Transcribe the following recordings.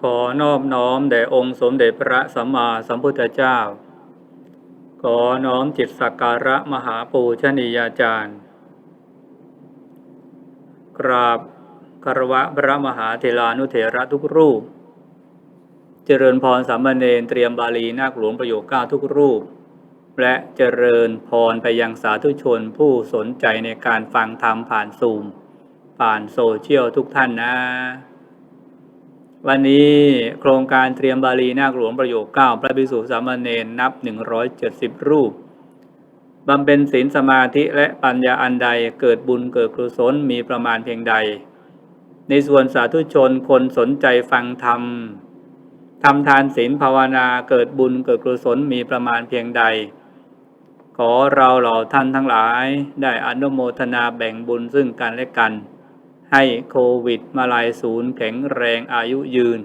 ขอนอบน้อมแด่องค์สมเด็จพระสัมมาสัมพุทธเจ้า ขอน้อมจิตสักการะมหาปูชนียาจารย์ กราบคารวะพระมหาเทลานุเถระทุกรูป เจริญพรสามเณรเตรียมบาลีนาคหลวงประโยคเก้าทุกรูป และเจริญพรไปยังสาธุชนผู้สนใจในการฟังธรรมผ่านซูม ผ่านโซเชียลทุกท่านนะ วันนี้โครงการเตรียมบาลีนาคหลวงประโยคเก้าพระภิกษุสามเณรนับ 170 รูปบำเพ็ญศีลสมาธิและปัญญาอันใดเกิดบุญเกิดกุศลมีประมาณเพียงใด ในส่วนสาธุชนคนสนใจฟังธรรมทำทานศีลภาวนาเกิดบุญเกิดกุศลมีประมาณเพียงใด อเราเหล่าท่านทั้งหลายได้อนุโมทนาแบ่งบุญซึ่งกันและกัน ให้โควิดมาลายศูนย์แข็งแรงอายุยืน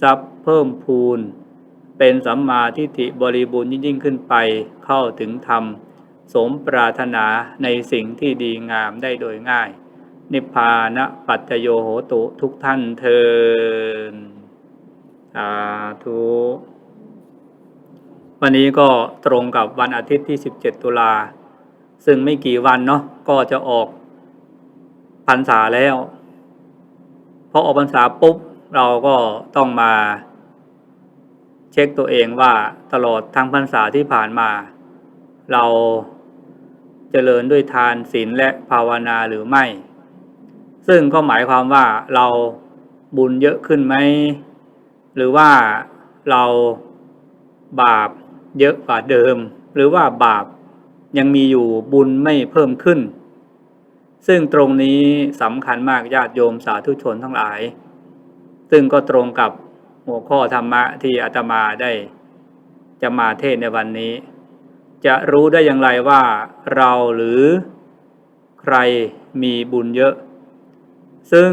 ทรัพย์เพิ่มพูน เป็นสัมมาทิฏฐิบริบูรณ์ยิ่งขึ้นไปเข้าถึงธรรม สมปรารถนาในสิ่งที่ดีงามได้โดยง่าย นิพพานะปัจจโยโหตุทุกท่านเทินสาธุ วันนี้ก็ตรงกับวันอาทิตย์ที่ 17 ตุลา ซึ่งไม่กี่วันเนาะก็จะออกพรรษาแล้ว พอออกพรรษาปุ๊บ เราก็ต้องมา เช็คตัวเองว่าตลอดทั้งพรรษาที่ผ่านมา เราเจริญด้วยทานศีลและภาวนาหรือไม่ ซึ่งก็หมายความว่าเราบุญเยอะขึ้นไหม หรือว่าเราบาป เยอะกว่าเดิม หรือว่าบาปยังมีอยู่บุญไม่เพิ่มขึ้น ซึ่งตรงนี้สำคัญมากญาติโยมสาธุชนทั้งหลาย ซึ่งก็ตรงกับหัวข้อธรรมะที่อาตมาได้ จะมาเทศในวันนี้ จะรู้ได้อย่างไรว่าเราหรือใครมีบุญเยอะ ซึ่ง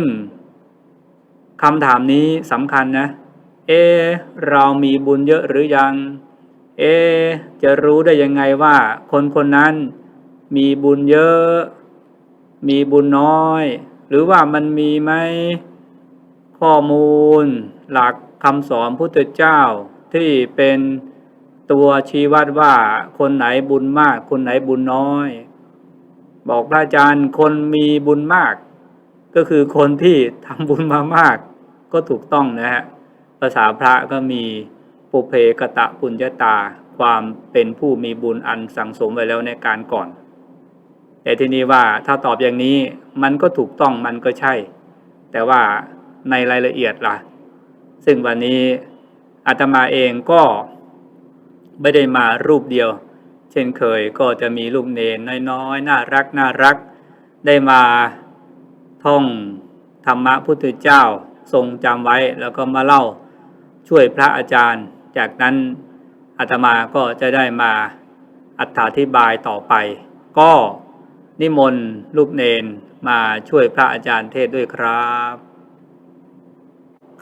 คำถามนี้สำคัญนะ เอ เรามีบุญเยอะหรือยัง เอ จะรู้ได้ยังไงว่า คนคนนั้นมีบุญเยอะ มีบุญน้อย หรือว่ามันมีไหมข้อมูล หลักคำสอนพุทธเจ้าที่เป็นตัวชี้วัดว่าคนไหนบุญมาก คนไหนบุญน้อย บอกพระอาจารย์คนมีบุญมาก ก็คือคนที่ทำบุญมามาก ก็ถูกต้องนะฮะภาษาพระก็มี ปุเพกตะปุญญาตาความเป็นผู้มีบุญอันสังสมไว้แล้วในการก่อน แต่ทีนี้ว่าถ้าตอบอย่างนี้มันก็ถูกต้องมันก็ใช่ แต่ว่าในรายละเอียดล่ะ ซึ่งวันนี้อาตมาเองก็ไม่ได้มารูปเดียว เช่นเคยก็จะมีลูกเนนน้อยๆ น่ารักน่ารัก ได้มาท่องธรรมะพุทธเจ้าทรงจำไว้แล้วก็มาเล่าช่วยพระอาจารย์ จากนั้นอาตมาก็จะได้มาอธิบายต่อไป ก็นิมนต์ลูกเนนมาช่วยพระอาจารย์เทศด้วยครับ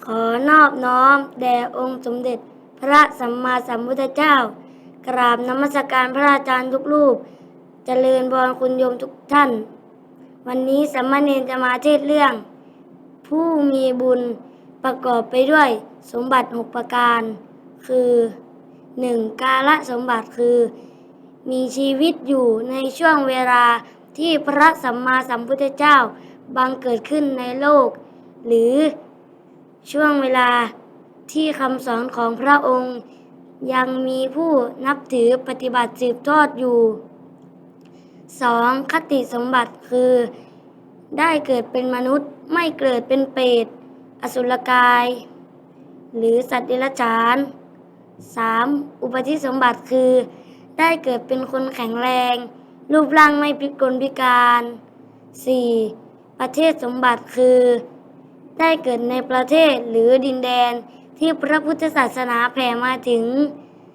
ขอนอบน้อมแด่องค์สมเด็จพระสัมมาสัมพุทธเจ้า กราบนมัสการพระอาจารย์ทุกรูปเจริญพรคุณโยมทุกท่าน วันนี้สัมมาเนรจะมาเทศเรื่อง ผู้มีบุญประกอบไปด้วยสมบัติหกประการ คือหนึ่งกาละสมบัติคือ มีชีวิตอยู่ในช่วงเวลาที่พระสัมมาสัมพุทธเจ้าบังเกิดขึ้นในโลก หรือช่วงเวลาที่คำสอนของพระองค์ยังมีผู้นับถือปฏิบัติสืบทอดอยู่ 2. คติสมบัติคือ ได้เกิดเป็นมนุษย์ไม่เกิดเป็นเปรตอสุรกาย หรือสัตว์เดรัจฉาน 3. อุปธิสมบัติคือ ได้เกิดเป็นคนแข็งแรง รูปร่างไม่พิกลพิการ 4. ประเทศสมบัติคือ ได้เกิดในประเทศหรือดินแดนที่พระพุทธศาสนาแผ่มาถึง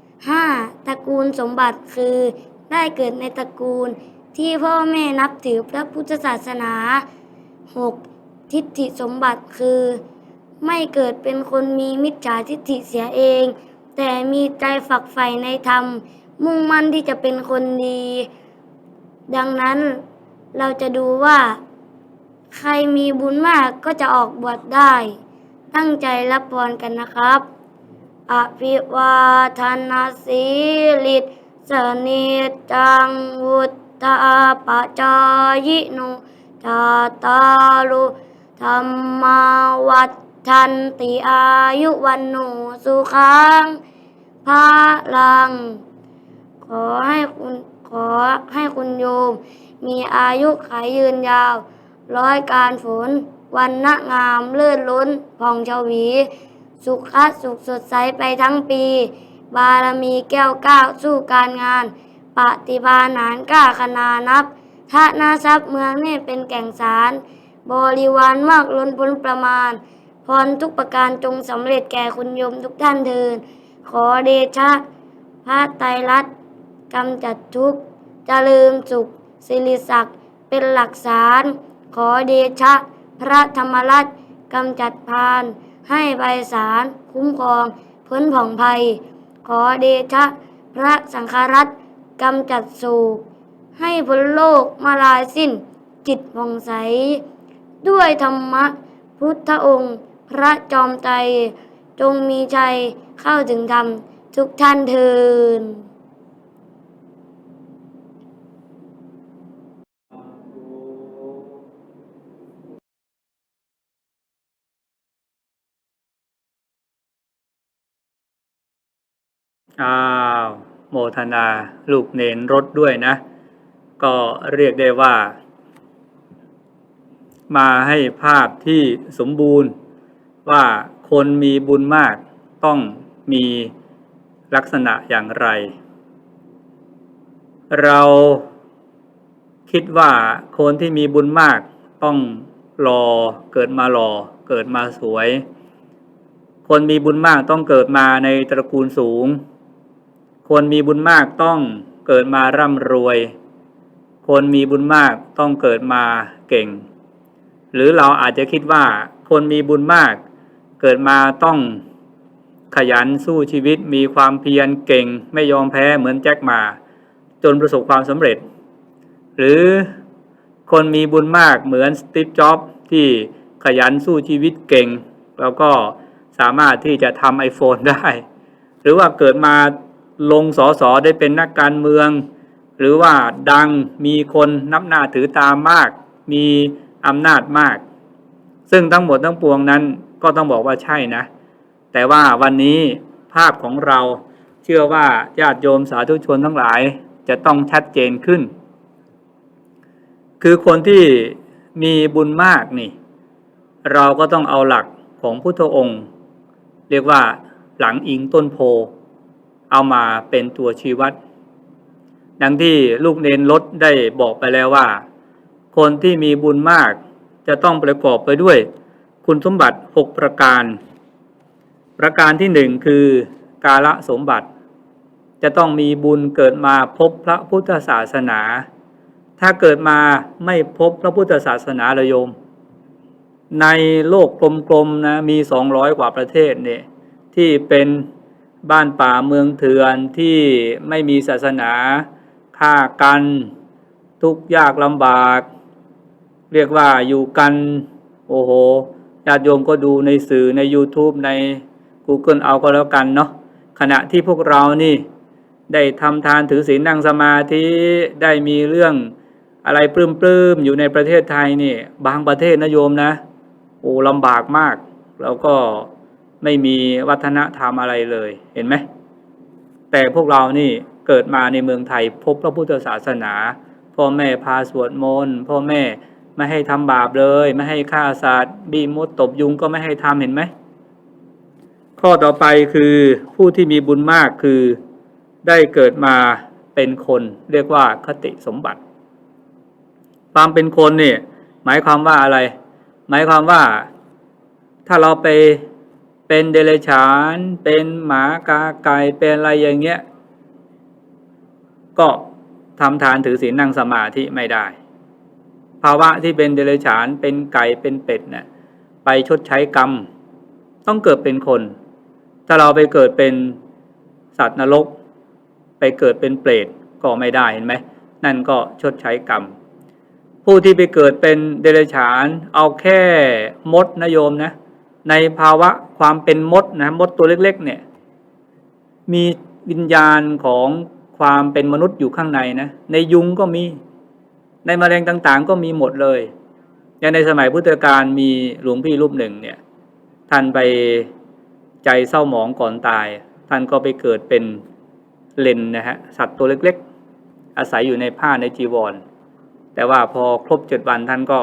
5. ตระกูลสมบัติคือ ได้เกิดในตระกูลที่พ่อแม่นับถือพระพุทธศาสนา 6. ทิฏฐิสมบัติคือ ไม่เกิดเป็นคนมีมิจฉาทิฏฐิเสียเอง แต่มีใจฝักใฝ่ในธรรม มุ่งมั่นที่จะเป็นคนดี ดังนั้นเราจะดูว่า ใครมีบุญมากก็จะออกบวชได้ ตั้งใจรับพรกันนะครับอภิวาทนาสีลิตสนิจังวุฒาปจายโนจาตารุธรรมาวัฏ ทันติอายุวันโนสุขังพาลัง ขอให้คุณขอให้คุณโยม มีอายุขายยืนยาว ร้อยการฝน วันณะงามเลื่อนล้นผ่องชวี สุขะสุขสดใสไปทั้งปี บารมีแก้วก้าวสู้การงาน ปฏิภาณานกล้าขนานับทะนาทรัพย์เมืองนี่เป็นแก่งสาร บริวารมากล้นพ้นประมาณ พรทุกประการจงสำเร็จแก่คุณโยมทุกท่านเทินขอเดชะพระไตรลัตน์กำจัดทุกข์เจริญสุขสิริศักดิ์เป็นหลักฐาน ขอเดชะพระธรรมรัตน์กำจัดพาน ให้ใบสารคุ้มครองพ้นผ่องภัย ขอเดชะพระสังฆรัตน์กำจัดโศกให้พ้นโลกมาลายสิ้นจิตผ่องใส ด้วยธรรมะพุทธองค์ พระจอมไตรจงมีชัยเข้าถึงธรรมทุกท่านเทินอ้าวโมทนาลูกเนนรถด้วยนะ ก็เรียกได้ว่า มาให้ภาพที่สมบูรณ์ ว่าคนมีบุญมากต้องมีลักษณะอย่างไร เราคิดว่าคนที่มีบุญมากต้องรอเกิดมาหล่อเกิดมาสวย คนมีบุญมากต้องเกิดมาในตระกูลสูง คนมีบุญมากต้องเกิดมาร่ำรวย คนมีบุญมากต้องเกิดมาเก่ง หรือเราอาจจะคิดว่าคนมีบุญมาก เกิดมาต้องขยันสู้ชีวิตมีความเพียรเก่งไม่ยอมแพ้เหมือนแจ็คมา จนประสบความสำเร็จ หรือคนมีบุญมากเหมือนสตีฟจ็อบที่ขยันสู้ชีวิตเก่ง แล้วก็สามารถที่จะทำไอโฟนได้ หรือว่าเกิดมาลงสอสอได้เป็นนักการเมือง หรือว่าดังมีคนนับหน้าถือตามมาก มีอำนาจมาก ซึ่งทั้งหมดทั้งปวงนั้น ก็ต้องบอกว่าใช่นะ แต่ว่าวันนี้ภาพของเราเชื่อว่าญาติโยมสาธุชนทั้งหลายจะต้องชัดเจนขึ้น คือคนที่มีบุญมากนี่ เราก็ต้องเอาหลักของพุทธองค์ เรียกว่าหลังอิงต้นโพ เอามาเป็นตัวชี้วัด ดังที่ลูกเนนลดได้บอกไปแล้วว่า คนที่มีบุญมากจะต้องประกอบไปด้วย คุณสมบัติ 6 ประการ ประการที่หนึ่งคือกาละสมบัติ จะต้องมีบุญเกิดมาพบพระพุทธศาสนา ถ้าเกิดมาไม่พบพระพุทธศาสนาเลยโยม ในโลกกลมๆนะมีสองร้อยกว่าประเทศเนี่ยที่เป็นบ้านป่าเมืองเถื่อนที่ไม่มีศาสนาฆ่ากัน ทุกยากลำบาก เรียกว่าอยู่กัน โอ้โห ญาติโยมก็ดูในสื่อใน YouTube ใน Google เอาก็แล้วกันเนาะขณะที่พวกเรานี่ ได้ทำทานถือศีลนั่งสมาธิได้มีเรื่องอะไรปลื้มๆอยู่ในประเทศไทยนี่ บางประเทศนะโยมนะ โอ้ลำบากมาก แล้วก็ไม่มีวัฒนธรรมอะไรเลยเห็นไหมแต่พวกเรานี่เกิดมาในเมืองไทยพบพระพุทธศาสนา พ่อแม่พาสวดมนต์พ่อแม่ ไม่ให้ทำบาปเลย ไม่ให้ฆ่าสัตว์บีมดตบยุงก็ไม่ให้ทำเห็นไหม ข้อต่อไปคือผู้ที่มีบุญมากคือได้เกิดมาเป็นคนเรียกว่าคติสมบัติ ความเป็นคนเนี่ยหมายความว่าอะไร หมายความว่าถ้าเราไปเป็นเดรัจฉาน เป็นหมากาไก่เป็นอะไรอย่างเงี้ย ก็ทำทานถือศีลนั่งสมาธิไม่ได้ ภาวะที่เป็นเดรัจฉานเป็นไก่เป็นเป็ดเนี่ยไปชดใช้กรรม ต้องเกิดเป็นคน ถ้าเราไปเกิดเป็นสัตว์นรก ไปเกิดเป็นเปรตก็ไม่ได้เห็นไหมนั่นก็ชดใช้กรรม ผู้ที่ไปเกิดเป็นเดรัจฉาน เอาแค่มดนะโยมนะ ในภาวะความเป็นมดนะมดตัวเล็ก ๆ เนี่ย มีวิญญาณของความเป็นมนุษย์อยู่ข้างในนะ ในยุงก็มี ในแมลงต่างๆ ก็มีหมดเลยอย่างในสมัยพุทธกาลมีหลวงพี่รูปหนึ่งเนี่ยท่านไปใจเศร้าหมองก่อนตาย ท่านก็ไปเกิดเป็นเลนนะฮะสัตว์ตัวเล็กๆ อาศัยอยู่ในผ้าในจีวร แต่ว่าพอครบเจ็ดวันท่านก็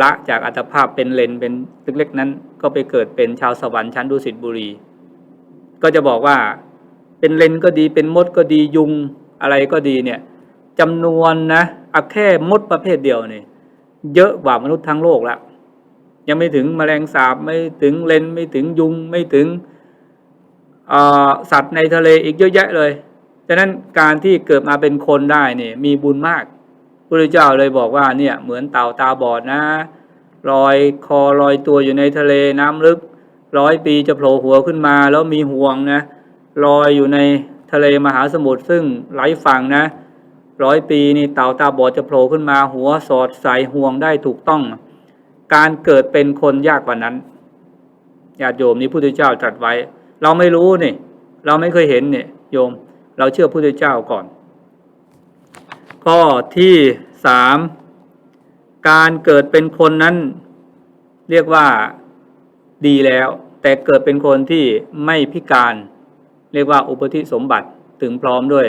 ละจากอัตภาพเป็นเลนเป็นเล็กๆ นั้นก็ไปเกิดเป็นชาวสวรรค์ชั้นดุสิตบุรี ก็จะบอกว่าเป็นเลนก็ดีเป็นมดก็ดียุงอะไรก็ดีเนี่ย จำนวนนะเอาแค่มดประเภทเดียวเนี่ยเยอะกว่ามนุษย์ทั้งโลกแล้วยังไม่ถึงแมลงสาบไม่ถึงเลนไม่ถึงยุงไม่ถึงสัตว์ในทะเลอีกเยอะแยะเลยฉะนั้นการที่เกิดมาเป็นคนได้เนี่ยมีบุญมากพระเจ้าเลยบอกว่าเนี่ยเหมือนเต่าตาบอดนะลอยคอลอยตัวอยู่ในทะเลน้ำลึกร้อยปีจะโผล่หัวขึ้นมาแล้วมีห่วงนะลอยอยู่ในทะเลมหาสมุทรซึ่งไร้ฝั่งนะ ร้อยปีนี่เต่าตาบอดจะโผล่ขึ้นมาหัวสอดใส่ห่วงได้ถูกต้อง การเกิดเป็นคนยากกว่านั้นญาติโยมนี่พุทธเจ้าตรัสไว้ เราไม่รู้นี่ เราไม่เคยเห็นเนี่ยโยม เราเชื่อพุทธเจ้าก่อน ข้อที่สามการเกิดเป็นคนนั้น เรียกว่าดีแล้ว แต่เกิดเป็นคนที่ไม่พิการ เรียกว่าอุปธิสมบัติถึงพร้อมด้วย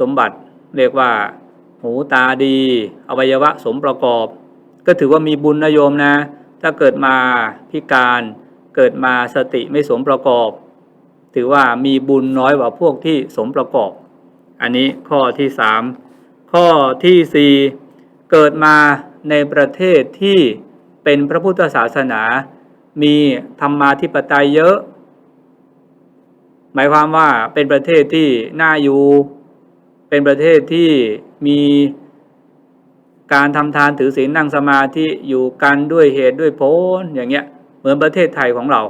สมบัติ เรียกว่า หูตาดี อวัยวะสมประกอบ ก็ถือว่ามีบุญนะโยมนะ ถ้าเกิดมาพิการเกิดมาสติไม่สมประกอบ ถือว่ามีบุญน้อยกว่าพวกที่สมประกอบ อันนี้ข้อที่สามข้อที่สี่เกิดมาในประเทศที่เป็นพระพุทธศาสนา มีธรรมาธิปไตยเยอะ หมายความว่าเป็นประเทศที่น่าอยู่ เป็นประเทศที่มีการทำทานถือศีลนั่งสมาธิอยู่กันด้วยเหตุด้วยผลอย่างเงี้ยเหมือนประเทศไทยของเรา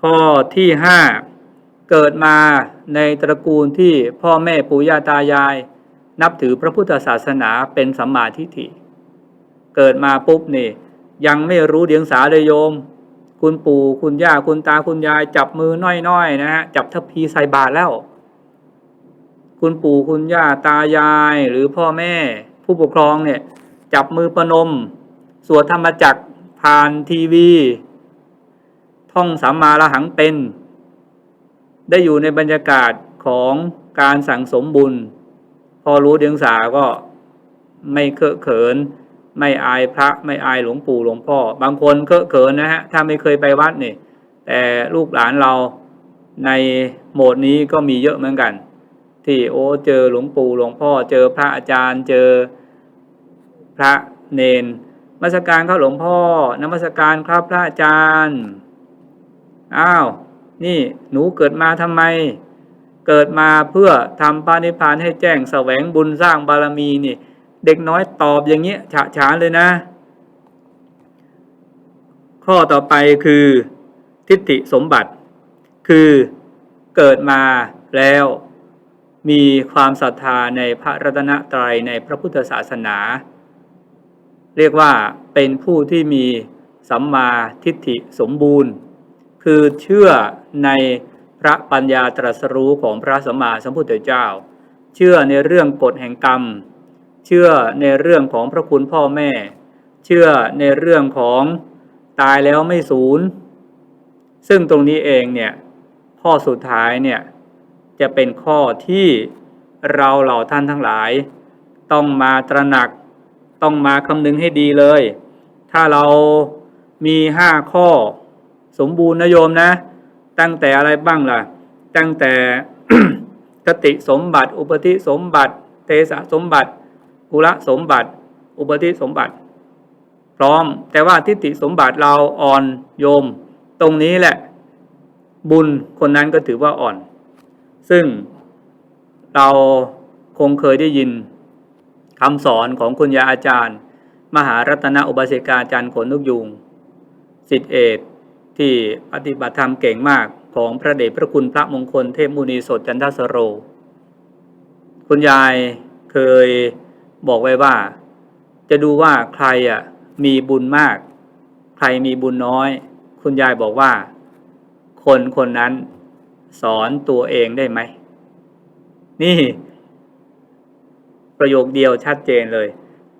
ข้อที่ห้าเกิดมาในตระกูลที่พ่อแม่ปู่ย่าตายาย นับถือพระพุทธศาสนาเป็นสัมมาทิฏฐิ เกิดมาปุ๊บนี่ยังไม่รู้เดียงสาเลยโยม คุณปู่คุณย่าคุณตาคุณยาย จับมือน้อยๆนะฮะจับทัพพีใส่บาตรแล้ว คุณปู่คุณย่าตายายหรือพ่อแม่ผู้ปกครองเนี่ยจับมือประนม สวดธรรมจักผ่านทีวี ท่องสัมมาระหังเป็น ได้อยู่ในบรรยากาศของการสั่งสมบุญ พอรู้เดียงสาก็ไม่เคอะเขิน ไม่อายพระไม่อายหลวงปู่หลวงพ่อ บางคนเคอะเขินนะฮะ ถ้าไม่เคยไปวัดนี่แต่ลูกหลานเราในโหมดนี้ก็มีเยอะเหมือนกัน ที่โอ้เจอหลวงปู่หลวงพ่อ เจอพระอาจารย์ เจอพระเนนมัสการครับหลวงพ่อนมัสการครับพระอาจารย์ อ้าว นี่หนูเกิดมาทำไม เกิดมาเพื่อทำปานิพพานให้แจ้งแสวงบุญสร้างบารมีนี่ เด็กน้อยตอบอย่างเงี้ยฉะฉานเลยนะ ข้อต่อไปคือทิฏฐิสมบัติ คือเกิดมาแล้ว มีความศรัทธาในพระรัตนตรัยในพระพุทธศาสนา เรียกว่าเป็นผู้ที่มีสัมมาทิฏฐิสมบูรณ์ คือเชื่อในพระปัญญาตรัสรู้ของพระสัมมาสัมพุทธเจ้า เชื่อในเรื่องกฎแห่งกรรม เชื่อในเรื่องของพระคุณพ่อแม่ เชื่อในเรื่องของตายแล้วไม่สูญซึ่งตรงนี้เองเนี่ยข้อสุดท้ายเนี่ย จะเป็นข้อที่เราเหล่าท่านทั้งหลาย ต้องมาตระหนักต้องมาคำนึงให้ดีเลย ถ้าเรามีห้าข้อ สมบูรณ์นะโยมนะ ตั้งแต่อะไรบ้างล่ะ ตั้งแต่คติสมบัติ อุปธิสมบัติเทสะสมบัติกุละสมบัติ อุปธิสมบัติ พร้อม แต่ว่าทิฏฐิสมบัติเราอ่อนโยม ตรงนี้แหละ บุญคนนั้นก็ถือว่าอ่อน ซึ่งเราคงเคยได้ยินคำสอนของคุณยาอาจารย์ มหารัตนอุบาสิกาอาจารย์ขนนกยูงสิทธิเอกที่ปฏิบัติธรรมเก่งมากของพระเดชพระคุณพระมงคลเทพมุนีสดจันทสโร คุณยายเคยบอกไว้ว่า จะดูว่าใครอะมีบุญมาก ใครมีบุญน้อย คุณยายบอกว่า คนคนนั้น สอนตัวเองได้ไหม นี่ ประโยคเดียวชัดเจนเลย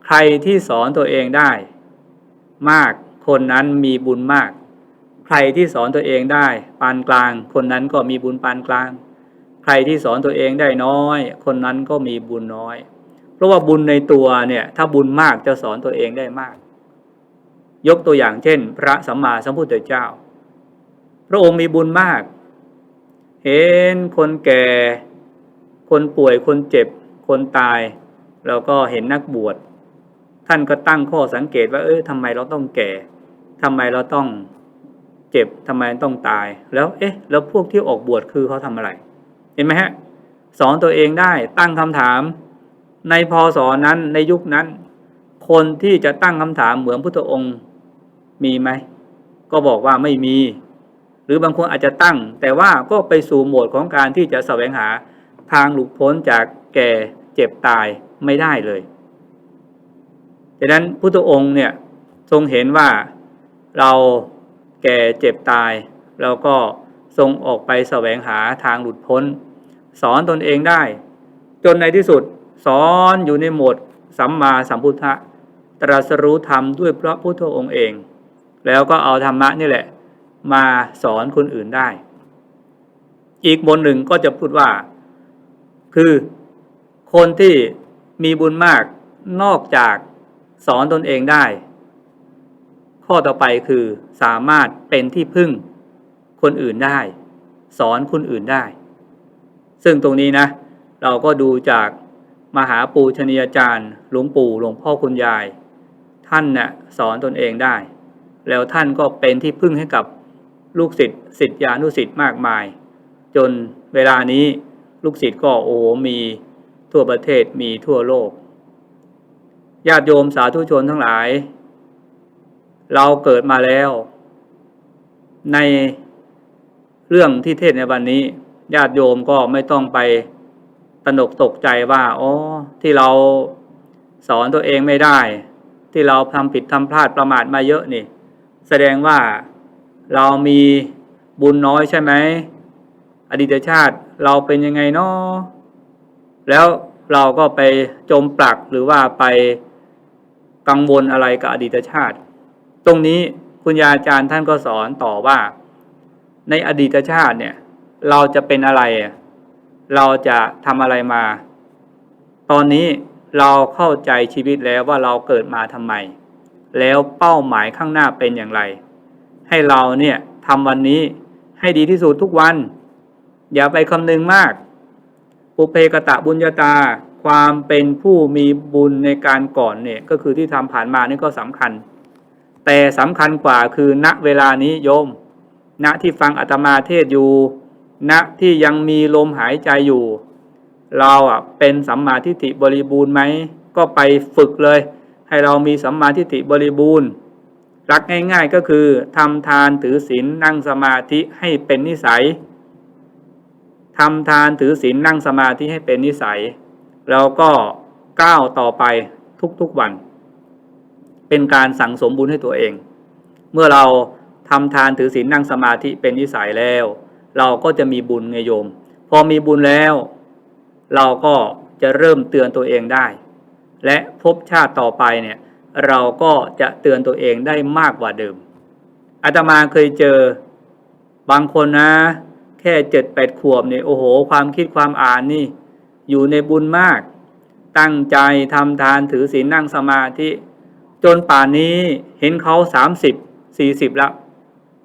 ใครที่สอนตัวเองได้ มากคนนั้นมีบุญมาก ใครที่สอนตัวเองได้ ปานกลาง คนนั้นก็มีบุญปานกลาง ใครที่สอนตัวเองได้น้อย คนนั้นก็มีบุญน้อย เพราะว่าบุญในตัวเนี่ย ถ้าบุญมากจะสอนตัวเองได้มาก ยกตัวอย่างเช่น พระสัมมาสัมพุทธเจ้า พระองค์มีบุญมาก เห็นคนแก่ คนป่วยคนเจ็บ คนตายแล้วก็เห็นนักบวชท่านก็ตั้งข้อสังเกตว่า เออทำไมเราต้องแก่ ทำไมเราต้องเจ็บทำไมต้องตาย แล้วเอ๊ะ แล้วพวกที่ออกบวชคือเขาทำอะไร เห็นไหมฮะสอนตัวเองได้ตั้งคำถาม ในพศนั้นในยุคนั้น คนที่จะตั้งคำถามเหมือนพุทธองค์มีไหม ก็บอกว่าไม่มี หรือบางคนอาจจะตั้ง แต่ว่าก็ไปสู่โหมดของการที่จะแสวงหาทางหลุดพ้นจากแก่เจ็บตายไม่ได้เลยดังนั้นพุทธองค์เนี่ยทรงเห็นว่าเราแก่เจ็บตาย เราก็ทรงออกไปแสวงหาทางหลุดพ้น สอนตนเองได้ จนในที่สุดสอนอยู่ในโหมดสัมมาสัมพุทธะตรัสรู้ธรรมด้วยพระพุทธองค์เอง แล้วก็เอาธรรมะนี่แหละ มาสอนคนอื่นได้ อีกบนหนึ่งก็จะพูดว่า คือคนที่มีบุญมากนอกจากสอนตนเองได้ ข้อต่อไปคือสามารถเป็นที่พึ่งคนอื่นได้ สอนคนอื่นได้ ซึ่งตรงนี้นะ เราก็ดูจากมหาปูชนียาจารย์หลวงปู่หลวงพ่อคุณยาย ท่านนะ่ะสอนตนเองได้ แล้วท่านก็เป็นที่พึ่งให้กับ ลูกศิษย์ศิษยานุศิษย์มากมาย จนเวลานี้ลูกศิษย์ก็โอ้โหมีทั่วประเทศมีทั่วโลกญาติโยมสาธุชนทั้งหลาย เราเกิดมาแล้ว ในเรื่องที่เทศในวันนี้ ญาติโยมก็ไม่ต้องไปตนกตกใจว่าอ๋อที่เราสอนตัวเองไม่ได้ ที่เราทำผิดทำพลาดประมาทมาเยอะนี่ แสดงว่า เรามีบุญน้อยใช่ไหม อดีตชาติเราเป็นยังไงเนาะแล้วเราก็ไปจมปลักหรือว่าไปกังวลอะไรกับอดีตชาติ ตรงนี้คุณยาอาจารย์ท่านก็สอนต่อว่า ในอดีตชาติเนี่ย เราจะเป็นอะไร เราจะทำอะไรมา ตอนนี้เราเข้าใจชีวิตแล้วว่าเราเกิดมาทำไม แล้วเป้าหมายข้างหน้าเป็นอย่างไร ให้เราเนี่ยทำวันนี้ให้ดีที่สุดทุกวัน อย่าไปคำนึงมากปุเพกตะบุญญาตา ความเป็นผู้มีบุญในการก่อนเนี่ยก็คือที่ทำผ่านมานี่ก็สำคัญ แต่สำคัญกว่าคือณเวลานี้โยม ณที่ฟังอาตมาเทศอยู่ ณที่ยังมีลมหายใจอยู่ เราอะเป็นสัมมาทิฏฐิบริบูรณ์ไหมก็ไปฝึกเลย ให้เรามีสัมมาทิฏฐิบริบูรณ์ รักง่ายๆก็คือทำทานถือศีลนั่งสมาธิให้เป็นนิสัยทำทานถือศีลนั่งสมาธิให้เป็นนิสัย แล้วก็ก้าวต่อไปทุกๆวัน เป็นการสั่งสมบุญให้ตัวเอง เมื่อเราทำทานถือศีลนั่งสมาธิเป็นนิสัยแล้ว เราก็จะมีบุญไงโยม พอมีบุญแล้ว เราก็จะเริ่มเตือนตัวเองได้ และภพชาติต่อไปเนี่ย เราก็จะเตือนตัวเองได้มากกว่าเดิมอาตมาเคยเจอบางคนนะ แค่เจ็ดแปดขวบเนี่ยโอ้โห ความคิดความอ่านนี่ อยู่ในบุญมาก ตั้งใจทำทานถือศีลนั่งสมาธิจนป่านนี้เห็นเขาสามสิบสี่สิบแล้ว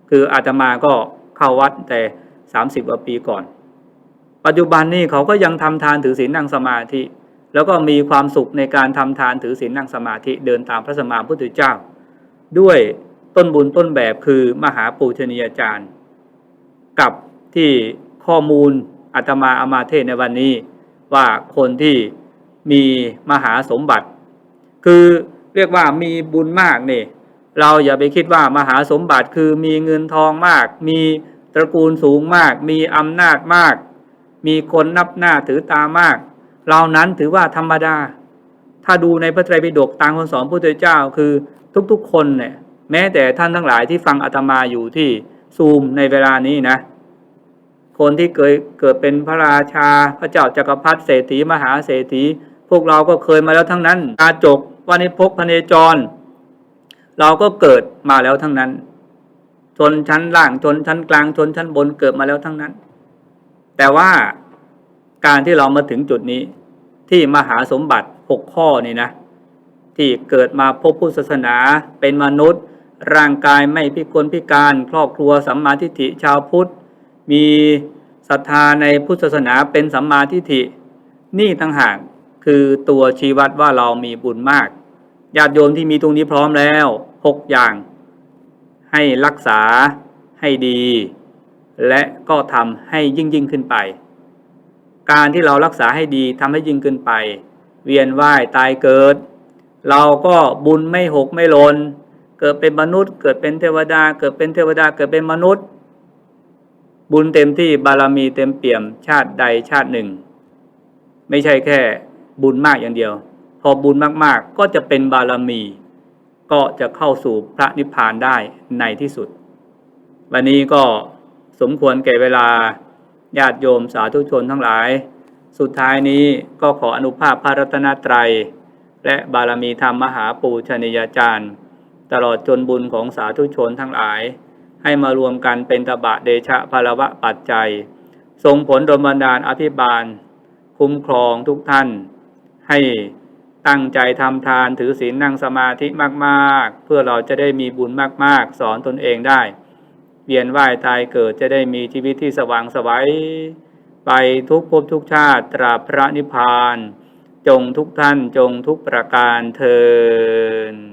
คืออาตมาก็เข้าวัดแต่สามสิบกว่าปีก่อน ปัจจุบันนี่เขาก็ยังทำทานถือศีลนั่งสมาธิ แล้วก็มีความสุขในการทำทานถือศีลนั่งสมาธิเดินตามพระสมมาพุทธเจ้า ด้วยต้นบุญต้นแบบคือมหาปูชนียาจารย์ กับที่ข้อมูลอาตมาอามาเทศในวันนี้ ว่าคนที่มีมหาสมบัติ คือเรียกว่ามีบุญมากนี่เราอย่าไปคิดว่ามหาสมบัติคือมีเงินทองมาก มีตระกูลสูงมาก มีอำนาจมาก มีคนนับหน้าถือตามาก เรานั้นถือว่าธรรมดา ถ้าดูในพระไตรปิฎกตามคำสอนพระพุทธเจ้าคือทุกๆ คนเนี่ยแม้แต่ท่านทั้งหลายที่ฟังอาตมาอยู่ที่ซูมในเวลานี้นะ คนที่เกิดเกิดเป็นพระราชาพระเจ้าจักรพรรดิเศรษฐีมหาเศรษฐี พวกเราก็เคยมาแล้วทั้งนั้นอาจกวานิพกพเนจร เราก็เกิดมาแล้วทั้งนั้น ชนชั้นล่างชนชั้นกลางชนชั้นบนเกิดมาแล้วทั้งนั้น แต่ว่า การที่เรามาถึงจุดนี้ ที่มหาสมบัติหกข้อนี่นะ ที่เกิดมาพบพุทธศาสนาเป็นมนุษย์ ร่างกายไม่พิกลพิการครอบครัวสัมมาทิฏฐิชาวพุทธ มีศรัทธาในพุทธศาสนาเป็นสัมมาทิฏฐิ นี่ต่างหากคือตัวชี้วัดว่าเรามีบุญมากญาติโยมที่มีตรงนี้พร้อมแล้วหกอย่าง ให้รักษาให้ดี และก็ทำให้ยิ่งยิ่งขึ้นไป การที่เรารักษาให้ดีทำให้ยิ่งขึ้นไป เวียนว่ายตายเกิด เราก็บุญไม่หกไม่ลน เกิดเป็นมนุษย์ เกิดเป็นเทวดา เกิดเป็นเทวดาเกิดเป็นมนุษย์ บุญเต็มที่บารมีเต็มเปี่ยมชาติใดชาติหนึ่ง ไม่ใช่แค่บุญมากอย่างเดียว พอบุญมากๆ ก็จะเป็นบารมี ก็จะเข้าสู่พระนิพพานได้ในที่สุด วันนี้ก็สมควรแก่เวลา ญาติโยมสาธุชนทั้งหลาย สุดท้ายนี้ก็ขออนุภาพพระรัตนตรัย และบารมีธรรมมหาปูชนียาจารย์ ตลอดจนบุญของสาธุชนทั้งหลาย ให้มารวมกันเป็นตบะเดชะพลวะปัจจัย ทรงผลดลบันดาลอภิบาล คุ้มครองทุกท่าน ให้ตั้งใจทำทานถือศีลนั่งสมาธิมากๆ เพื่อเราจะได้มีบุญมากๆ สอนตนเองได้ เวียนว่ายตายเกิดจะได้มีชีวิตที่สว่างไสวัยไปทุกภพทุกชาติตราพระนิพพาน จงทุกท่านจงทุกประการเทิน